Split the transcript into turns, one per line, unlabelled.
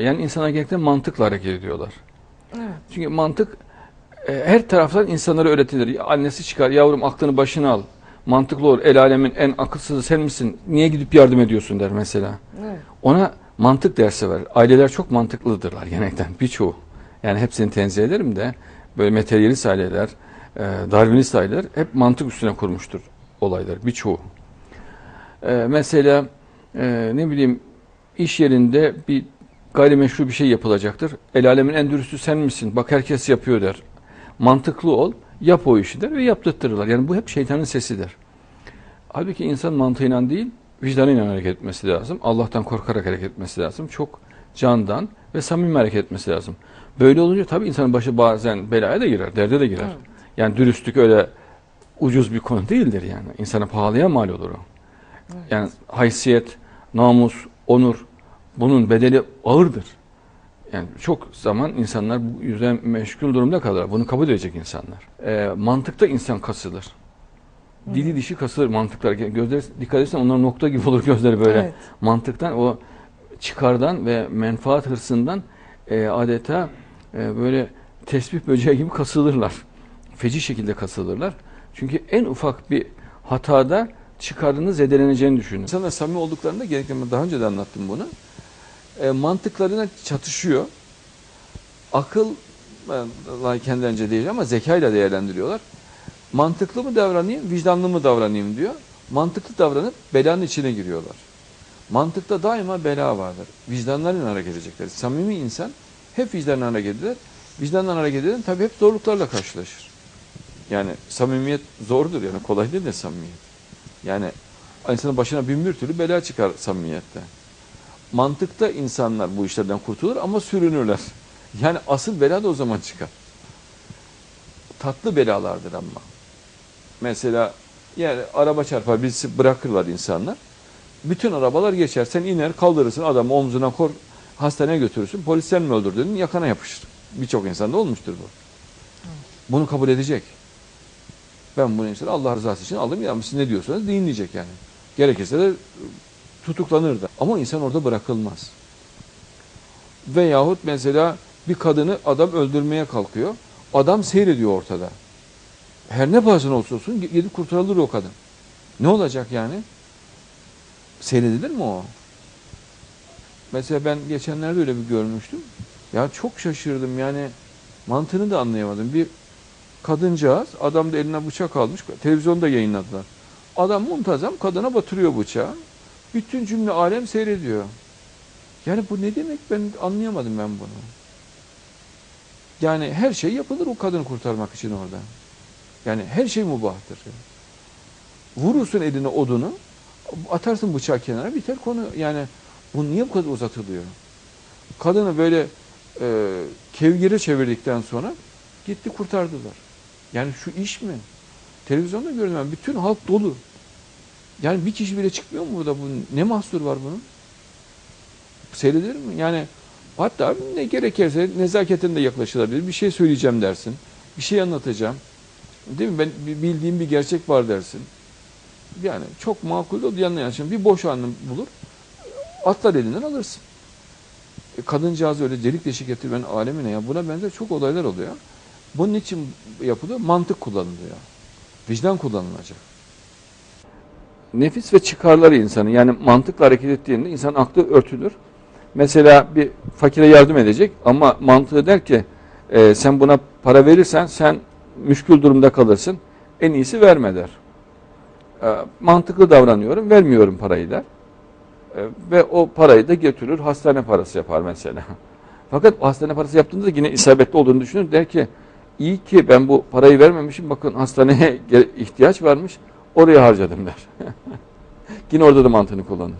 Yani insana gerçekten mantıkla hareket ediyorlar.
Evet.
Çünkü mantık e, her taraftan insanlara öğretilir. Annesi çıkar, yavrum aklını başına al. Mantıklı ol, el alemin en akılsızı sen misin? Niye gidip yardım ediyorsun der mesela.
Evet.
Ona mantık dersi ver. Aileler çok mantıklıdırlar genellikle birçoğu. Yani hepsini tenzih ederim de böyle materyalist aileler, e, Darwinist aileler hep mantık üstüne kurmuştur olaylar birçoğu. E, mesela e, ne bileyim iş yerinde bir gayrimeşru bir şey yapılacaktır. El alemin en dürüstü sen misin? Bak herkes yapıyor der. Mantıklı ol, yap o işi der ve yaptırtırırlar. Yani bu hep şeytanın sesidir. Halbuki insan mantığıyla değil, vicdanıyla hareket etmesi lazım. Allah'tan korkarak hareket etmesi lazım. Çok candan ve samimi hareket etmesi lazım. Böyle olunca tabii insanın başı bazen belaya da girer, derde de girer.
Evet.
Yani dürüstlük öyle ucuz bir konu değildir yani. İnsana pahalıya mal olur o.
Evet.
Yani haysiyet, namus, onur bunun bedeli ağırdır. Yani çok zaman insanlar bu yüzden meşgul durumda kalır. Bunu kabul edecek insanlar. Ee, mantıkta insan kasılır. Dili dişi kasılır mantıklar. Gözleri dikkat etsen onlar nokta gibi olur gözleri böyle.
Evet.
Mantıktan o çıkardan ve menfaat hırsından e, adeta e, böyle tesbih böceği gibi kasılırlar. Feci şekilde kasılırlar. Çünkü en ufak bir hatada çıkarını zedeleneceğini düşünün. İnsanlar samimi olduklarında gerekli daha önce de anlattım bunu. E, mantıklarına çatışıyor. Akılla kendilerince değil ama zekayla değerlendiriyorlar. Mantıklı mı davranayım, vicdanlı mı davranayım diyor. Mantıklı davranıp belanın içine giriyorlar. Mantıkta daima bela vardır. Vicdanlarla hareket edecekler. Samimi insan hep vicdanla hareket eder. Vicdanla hareket eden tabii hep zorluklarla karşılaşır. Yani samimiyet zordur yani kolay değil de samimiyet. Yani insanın başına bin bir türlü bela çıkar samimiyette. Mantıkta insanlar bu işlerden kurtulur ama sürünürler. Yani asıl bela da o zaman çıkar. Tatlı belalardır ama. Mesela yani araba çarpar birisi bırakırlar insanlar. Bütün arabalar geçer. Sen iner kaldırırsın adamı omzuna kor hastaneye götürürsün. Polis sen mi öldürdün? Yakana yapışır. Birçok insanda olmuştur bu. Bunu kabul edecek. Ben bunu insan Allah rızası için aldım ya siz ne diyorsanız dinleyecek yani. Gerekirse de tutuklanır da. Ama insan orada bırakılmaz. Veyahut mesela bir kadını adam öldürmeye kalkıyor. Adam seyrediyor ortada. Her ne pahasına olsa olsun gidip kurtarılır o kadın. Ne olacak yani? Seyredilir mi o? Mesela ben geçenlerde öyle bir görmüştüm. Ya çok şaşırdım yani mantığını da anlayamadım. Bir kadıncağız, adam da eline bıçak almış, televizyonda yayınladılar. Adam muntazam kadına batırıyor bıçağı. Bütün cümle alem seyrediyor. Yani bu ne demek ben anlayamadım ben bunu. Yani her şey yapılır o kadını kurtarmak için orada. Yani her şey mubahtır. Vurursun eline odunu, atarsın bıçağı kenara biter konu. Yani bu niye bu kadar uzatılıyor? Kadını böyle e, kevgire çevirdikten sonra gitti kurtardılar. Yani şu iş mi? Televizyonda gördüm ben. Bütün halk dolu. Yani bir kişi bile çıkmıyor mu burada? Bu, ne mahsur var bunun? Seyredilir mi? Yani hatta ne gerekirse nezaketinde yaklaşılabilir. Bir şey söyleyeceğim dersin. Bir şey anlatacağım. Değil mi? Ben bildiğim bir gerçek var dersin. Yani çok makul o yanına yani. Bir boş anını bulur. Atlar elinden alırsın. E, kadıncağız öyle delik deşik etti ben alemine ya. Buna benzer çok olaylar oluyor. Bunun için yapılıyor? Mantık kullanılıyor. Vicdan kullanılacak. Nefis ve çıkarları insanı yani mantıkla hareket ettiğinde insan aklı örtülür. Mesela bir fakire yardım edecek ama mantığı der ki e, sen buna para verirsen sen müşkül durumda kalırsın. En iyisi verme der. E, mantıklı davranıyorum, vermiyorum parayı der. E, ve o parayı da götürür, hastane parası yapar mesela. Fakat hastane parası yaptığında da yine isabetli olduğunu düşünür. Der ki iyi ki ben bu parayı vermemişim. Bakın hastaneye ihtiyaç varmış. Oraya harcadım der. yine orada da mantığını kullanır.